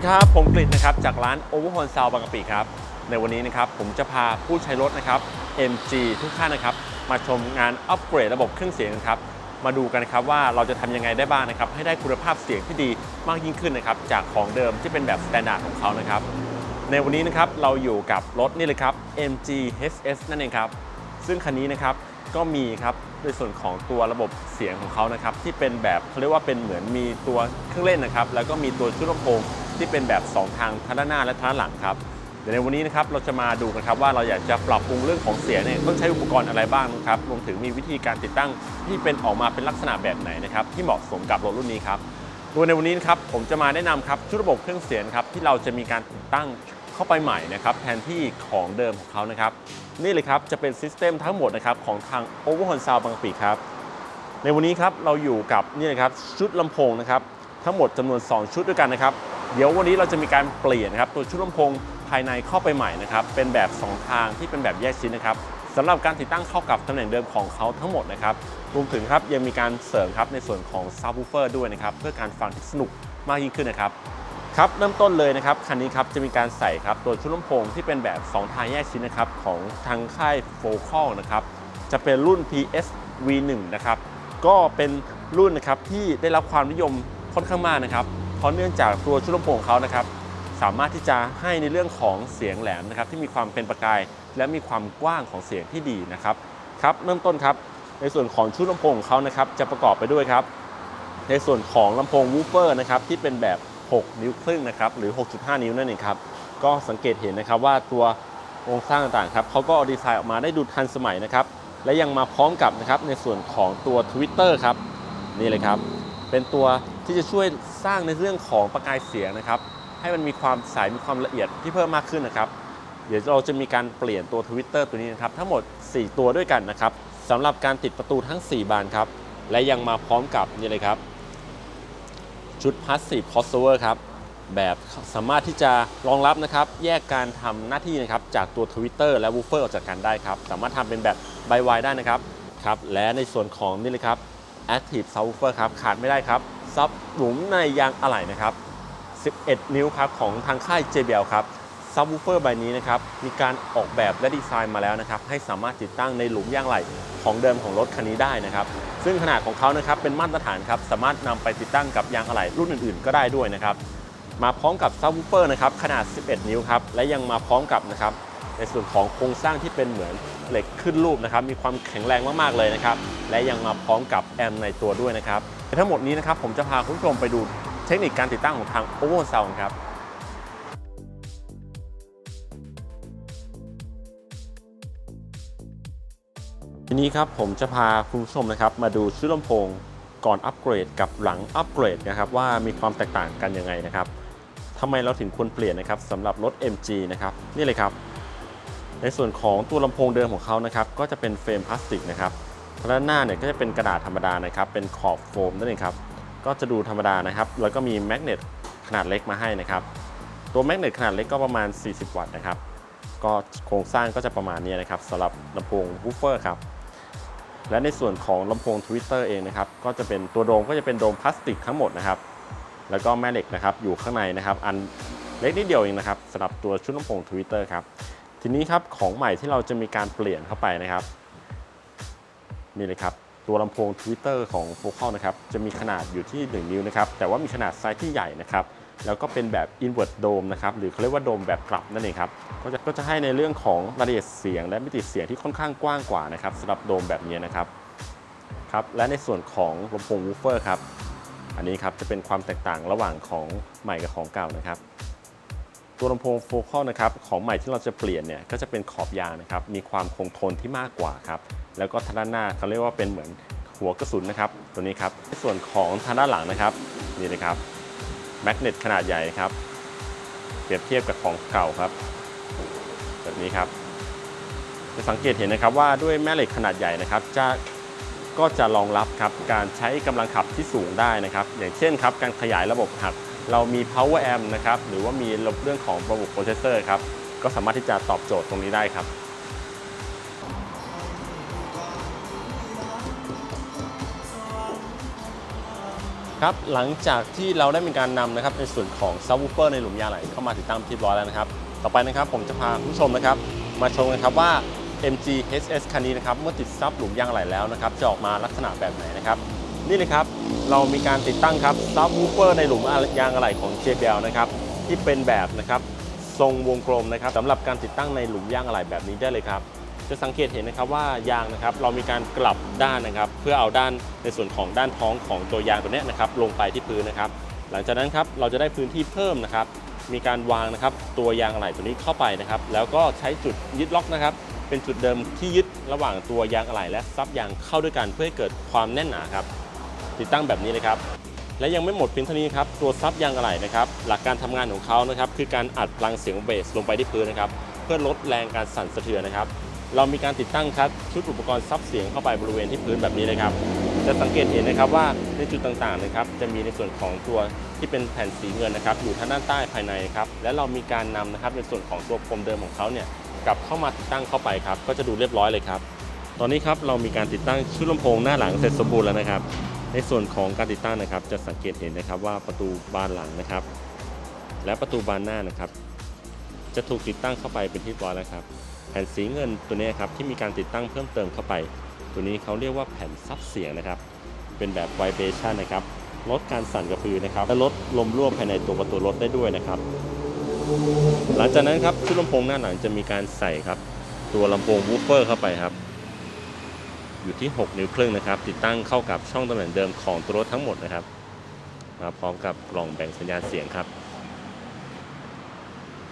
ดีครับ ผมกฤษนะครับ จากร้าน Overhaul Sound บางกะปิครับ ในวันนี้นะครับ ผมจะพาผู้ใช้รถนะครับ MG ทุกท่านนะครับ มาชมงานอัปเกรดระบบเครื่องเสียงกันครับ มาดูกันนะครับว่าเราจะทำยังไงได้บ้างนะครับ ให้ได้คุณภาพเสียงที่ดีมากยิ่งขึ้นนะครับ จากของเดิมที่เป็นแบบสแตนดาร์ดของเขานะครับ ในวันนี้นะครับ เราอยู่กับรถนี่เลยครับ MG HS นั่นเองครับ ซึ่งคันนี้นะครับ ก็มีครับ ในส่วนของตัวระบบเสียงของเขานะครับ ที่เป็นแบบเขาเรียกว่าเป็นเหมือนมีตัวเครื่องเล่นนะครับ แล้วก็มีตัวชุดลำโพง ที่เป็นแบบ 2 ทางทางด้านหน้าและทางด้านหลังครับเดี๋ยวในวันนี้นะครับเราจะมาดูกันครับว่าเราอยากจะปรับปรุงเรื่องของเสียงเนี่ยต้องใช้อุปกรณ์อะไรบ้างนะครับรวมถึงมีวิธีการติดตั้งที่เป็นออกมาเป็นลักษณะแบบไหนนะครับที่เหมาะสมกับรถรุ่นนี้ครับโดยในวันนี้นะครับผมจะมาแนะนำครับชุดระบบเครื่องเสียงครับที่เราจะมีการติดตั้งเข้าไปใหม่นะครับแทนที่ของเดิมของเขานะครับนี่เลยครับจะเป็นซิสเต็มทั้งหมดนะครับของทาง Overhaul Sound บางปีครับในวันนี้ครับเราอยู่กับนี่เลยครับชุดลำโพงนะครับทั้งหมดจำนวน 2 ชุดด้วยกันนะครับ เดี๋ยววันนี้เราจะมีการเปลี่ยนครับตัวชุดลำโพงภายในเข้าไปใหม่นะครับเป็นแบบ 2 ทางที่เป็นแบบแยกชิ้นนะครับสำหรับการติดตั้งเข้ากับตำแหน่งเดิมของเขาทั้งหมดนะครับรวมถึงครับยังมีการเสริมครับในส่วนของ Subwoofer ด้วยนะครับเพื่อการฟังที่สนุกมากยิ่งขึ้นนะครับครับเริ่มต้นเลยนะครับคันนี้ครับจะมีการใส่ครับตัวชุดลำโพงที่เป็นแบบ 2 ทางแยกชิ้นนะครับของทางค่าย f o c a l นะครับจะเป็นรุ่น PS V1 นะครับก็เป็นรุ่นนะครับที่ได้รับความนิยมค่อนข้างมากนะครับ เพราะเนื่องจากตัวชุดลำโพงเขานะครับสามารถที่จะให้ในเรื่องของเสียงแหลมนะครับที่มีความเป็นประกาย และมีความกว้างของเสียงที่ดีนะครับครับเริ่มต้นครับในส่วนของชุดลำโพงของเขานะครับจะประกอบไปด้วยครับ ในส่วนของลำโพงวูฟเฟอร์นะครับที่เป็นแบบ 6 นิ้วครึ่งนะครับหรือ 6.5 นิ้วนั่นเองครับก็สังเกตเห็นนะครับว่าตัวโครงสร้างต่างๆครับเขาก็ดีไซน์ออกมาได้ดูทันสมัยนะครับและยังมาพร้อมกับนะครับในส่วนของตัว Twitter ครับนี่เลยครับเป็นตัว ที่จะช่วยสร้างในเรื่องของประกายเสียงนะครับ ให้มันมีความใสมีความละเอียดที่เพิ่มมากขึ้นนะครับ เดี๋ยวเราจะมีการเปลี่ยนตัว Twitter ตัวนี้นะครับทั้งหมด 4 ตัวด้วยกันนะครับสำหรับการติดประตูทั้ง 4 บานครับ และยังมาพร้อมกับนี่เลยครับ ชุด Passive Crossover ครับแบบสามารถที่จะรองรับนะครับ แยกการทำหน้าที่นะครับจากตัว Twitter และ Woofer ออกจากกันได้ครับ สามารถทำเป็นแบบใบวายได้นะครับครับ และในส่วนของนี่เลยครับ Active Subwoofer ครับ ขาดไม่ได้ครับ ซับหลุมในยางอะไหล่นะครับ 11 นิ้วครับของทางค่าย JBL ครับซับวูเฟอร์ใบนี้นะครับมีการออกแบบและดีไซน์มาแล้วนะครับให้สามารถติดตั้งในหลุมยางไหล่ของเดิมของรถคันนี้ได้นะครับ ซึ่งขนาดของเขานะครับเป็นมาตรฐานครับสามารถนำไปติดตั้งกับยางอะไหล่รุ่นอื่นๆ ก็ได้ด้วยนะครับมาพร้อมกับซับวูเฟอร์นะครับขนาด 11 นิ้วครับและยังมาพร้อมกับนะครับในส่วนของโครงสร้างที่เป็นเหมือนเหล็กขึ้นรูปนะครับมีความแข็งแรงมากๆเลยนะครับและยังมาพร้อมกับแอมป์ในตัวด้วยนะครับ ทั้งหมดนี้นะครับผมจะพาคุณผู้ชมไปดูเทคนิคการติดตั้งของทาง o v e r s o u n d ครับทีนี้ครับผมจะพาคุณผู้ชมนะครับมาดูชุดลำโพงก่อนอัปเกรดกับหลังอัปเกรดนะครับว่ามีความแตกต่างกันยังไงนะครับทำไมเราถึงควรเปลี่ยนนะครับสำหรับรถ MG นะครับนี่เลยครับ ในส่วนของตัวลำโพงเดิมของเขานะครับก็จะเป็นเฟรมพลาสติกนะครับ ด้านหน้าเนี่ยก็จะเป็นกระดาษธรรมดานะครับ เป็นขอบโฟมนั่นเองครับ ก็จะดูธรรมดานะครับ แล้วก็มีแมกเนตขนาดเล็กมาให้นะครับ ตัวแมกเนตขนาดเล็กก็ประมาณ 40 วัตต์นะครับ ก็โครงสร้างก็จะประมาณนี้นะครับสำหรับลำโพงวูฟเฟอร์ครับ และในส่วนของลำโพง Twitter เองนะครับ ก็จะเป็นตัวโดมก็จะเป็นโดมพลาสติกทั้งหมดนะครับ แล้วก็แม่เหล็กนะครับอยู่ข้างในนะครับ อันเล็กนิดเดียวเองนะครับสำหรับตัวชุดลำโพง Twitter ครับ ทีนี้ครับของใหม่ที่เราจะมีการเปลี่ยนเข้าไปนะครับ นี่เลยครับ ตัวลำโพง Twitter ของ f o c a l นะครับ จะมีขนาดอยู่ที่ 1 นิ้วนะครับ แต่ว่ามีขนาดไซส์ที่ใหญ่นะครับ แล้วก็เป็นแบบ invert dome นะครับ หรือเขาเรียกว่าโดมแบบกลับนั่นเองครับ ก็จะก็จะให้ในเรื่องของรายละเอียดเสียง และมิติเสียงที่ค่อนข้างกว้างกว่านะครับสำหรับโดมแบบนี้นะครับ ครับ และในส่วนของลำโพง woofer ครับ อันนี้ครับจะเป็นความแตกต่างระหว่างของใหม่กับของเก่านะครับ ตัวลำโพงโฟกัลนะครับของใหม่ที่เราจะเปลี่ยนเนี่ยก็จะเป็นขอบยางนะครับมีความคงทนที่มากกว่าครับแล้วก็ทางด้านหน้าเขาเรียกว่าเป็นเหมือนหัวกระสุนนะครับตัวนี้ครับส่วนของทางด้านหลังนะครับนี่เลยครับแมกเนตขนาดใหญ่ครับเปรียบเทียบกับของเก่าครับแบบนี้ครับจะสังเกตเห็นนะครับว่าด้วยแม่เหล็กขนาดใหญ่นะครับจะก็จะรองรับครับการใช้กำลังขับที่สูงได้นะครับ อย่างเช่นครับการขยายระบบหัก เรามี power amp นะครับหรือว่ามีเรื่องของระบบ processor ครับก็สามารถที่จะตอบโจทย์ตรงนี้ได้ครับครับหลังจากที่เราได้มีการนำนะครับในส่วนของซับวูเฟอร์ในหลุมยางไหลเข้ามาติดตั้งที่ร้อยแล้วนะครับ ต่อไปนะครับผมจะพาผู้ชมนะครับ มาชมกันครับว่า MG HS คันนี้นะครับเมื่อติดซับหลุมยางไหลแล้วนะครับจะออกมาลักษณะแบบไหนนะครับ นี่เลยครับ เรามีการติดตั้งครับซับวูเฟอร์ในหลุมยางอะไหล่ของ JBL นะครับที่เป็นแบบนะครับทรงวงกลมนะครับสำหรับการติดตั้งในหลุมยางอะไหล่แบบนี้ได้เลยครับจะสังเกตเห็นนะครับว่ายางนะครับเรามีการกลับด้านนะครับ เพื่อเอาด้านในส่วนของด้านท้องของตัวยางตัวนี้นะครับลงไปที่พื้นนะครับ หลังจากนั้นครับเราจะได้พื้นที่เพิ่มนะครับ มีการวางนะครับตัวยางอะไหล่ตัวนี้เข้าไปนะครับ แล้วก็ใช้จุดยึดล็อกนะครับ เป็นจุดเดิมที่ยึดระหว่างตัวยางอะไหล่และซับยางเข้าด้วยกันเพื่อให้เกิดความแน่นหนาครับ ติดตั้งแบบนี้เลยครับและยังไม่หมดเพียงเท่านี้ครับตัวซับยางอะไหล่นะครับหลักการทำงานของเขานะครับคือการอัดพลังเสียงเบสลงไปที่พื้นนะครับเพื่อลดแรงการสั่นสะเทือนนะครับ เรามีการติดตั้งครับชุดอุปกรณ์ซับเสียงเข้าไปบริเวณที่พื้นแบบนี้เลยครับ จะสังเกตเห็นนะครับว่าในจุดต่างๆนะครับจะมีในส่วนของตัวที่เป็นแผ่นสีเงินนะครับอยู่ทางด้านใต้ภายในครับและเรามีการนำนะครับในส่วนของตัวพรมเดิมของเขาเนี่ยกลับเข้ามาติดตั้งเข้าไปครับก็จะดูเรียบร้อยเลยครับ ตอนนี้ครับเรามีการติดตั้งชุดลำโพงหน้าหลังเสร็จสมบูรณ์แล้วนะครับ ในส่วนของการติดตั้งนะครับ จะสังเกตเห็นนะครับว่าประตูบานหลังนะครับ และประตูบานหน้านะครับ จะถูกติดตั้งเข้าไปเป็นที่ร้อยแล้วครับ แผ่นสีเงินตัวนี้ครับที่มีการติดตั้งเพิ่มเติมเข้าไป ตัวนี้เขาเรียกว่าแผ่นซับเสียงนะครับ เป็นแบบไวเบชันนะครับลดการสั่นกระพือนะครับ และลดลมรั่วภายในตัวประตูรถได้ด้วยนะครับ หลังจากนั้นครับชุดลำโพงหน้าหลังจะมีการใส่ครับ ตัวลำโพงวูฟเฟอร์เข้าไปครับ อยู่ที่ 6 นิ้วครึ่งนะครับ ติดตั้งเข้ากับช่องตำแหน่งเดิมของตัวรถทั้งหมดนะครับ มาพร้อมกับกล่องแบ่งสัญญาณเสียงครับ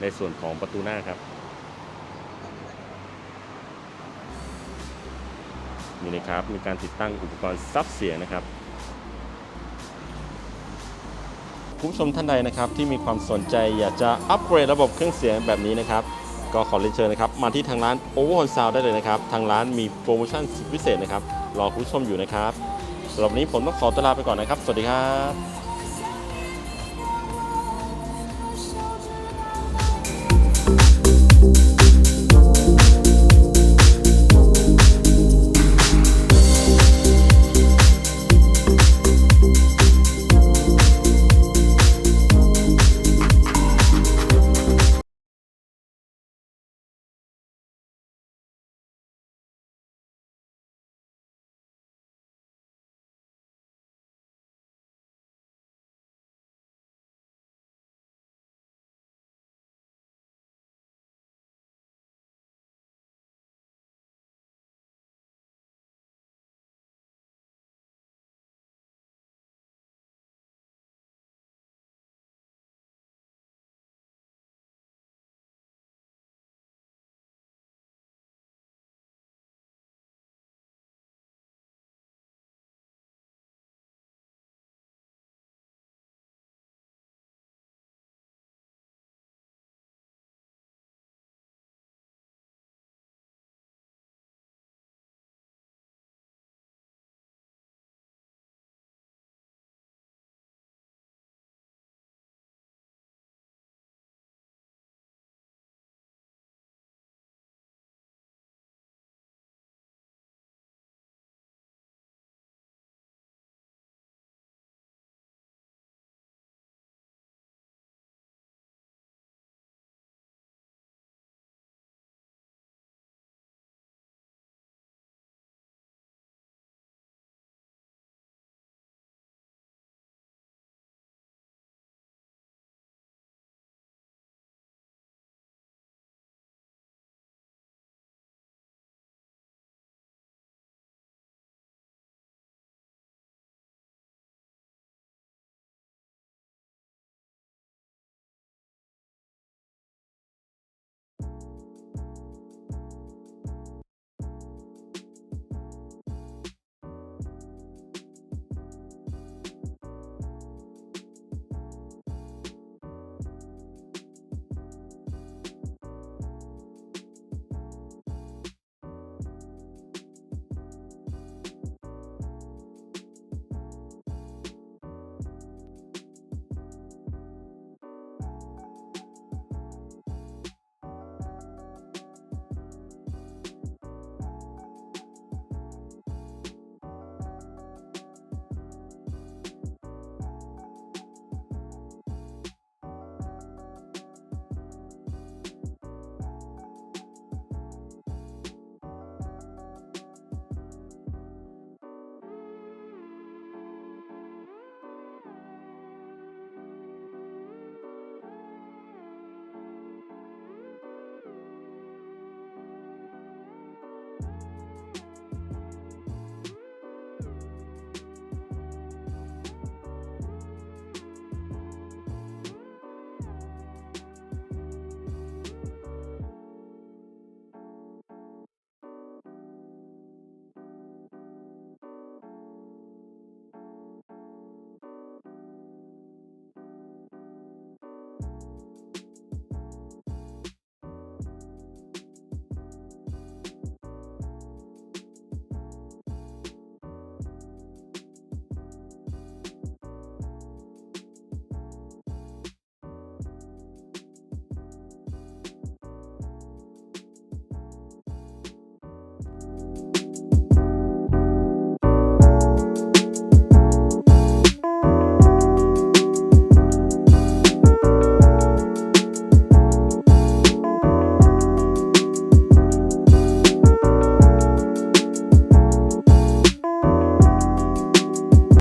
ในส่วนของประตูหน้าครับ นี่นะครับ มีการติดตั้งอุปกรณ์ซับเสียงนะครับคุณผู้ชมท่านใดนะครับที่มีความสนใจอยากจะอัปเกรดระบบเครื่องเสียงแบบนี้นะครับ ก็ขอเรียนเชิญนะครับมาที่ทางร้าน Overhaul Sound ได้เลยนะครับ ทางร้านมีโปรโมชั่นพิเศษนะครับรอคุณผู้ชมอยู่นะครับสำหรับวันนี้ผมต้องขอตัวลาไปก่อนนะครับ สวัสดีครับ